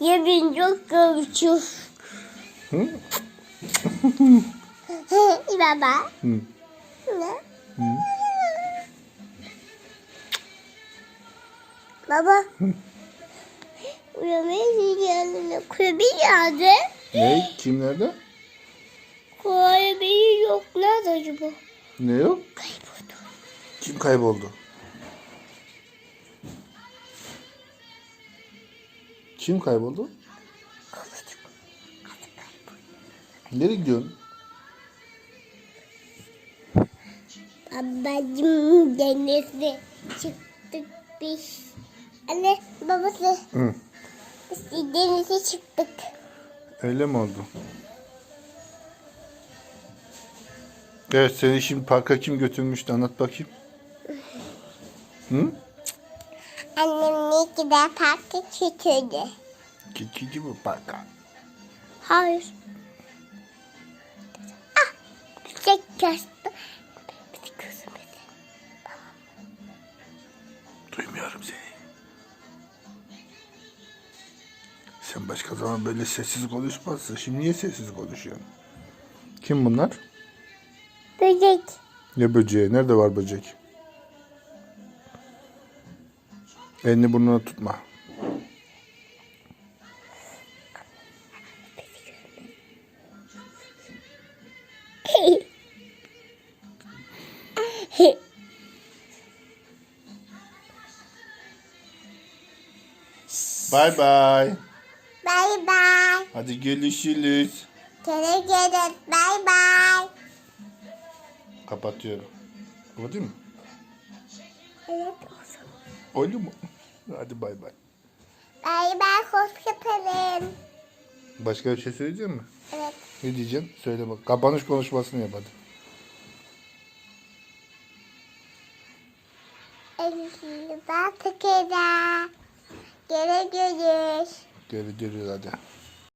Yemin çok kavuşur. Baba. Hı. Ne? Hı. Baba. Uyanmaya geldiğinde kulübü nerede? Ne? Kim nerede? Kulübü yok. Nerede acaba? Ne yok? Kayboldu. Kim kayboldu? Kim kayboldu? Nereye gidiyorsun? Babacım denize çıktık biz. Anne babası Hı. biz denize çıktık. Öyle mi oldu? Evet seni şimdi parka kim götürmüştü anlat bakayım. Hı? Annem ne kadar parka götürdü. Kiki mi parka? Hayır. Ah! Çiçek kastı. Bizi kızım bizi. Duymuyorum seni. Sen başka zaman böyle sessiz konuşmazsın. Şimdi niye sessiz konuşuyorsun? Kim bunlar? Böcek. Ne böceği? Nerede var böcek? Elini burnuna tutma. Bay bay. Bye bye. Hadi görüşürüz. Görüşürüz. Bye bye. Kapatıyorum. Kapatayım mı? Evet. Oldu mu? Hadi bay bay. Bye bye. Hoş yapalım. Başka bir şey söyleyecek mi? Evet. Ne diyeceksin? Söyle bak. Kapanış konuşmasını yap hadi. Elinize tıkıra. Görüşürüz. Görüşürüz hadi.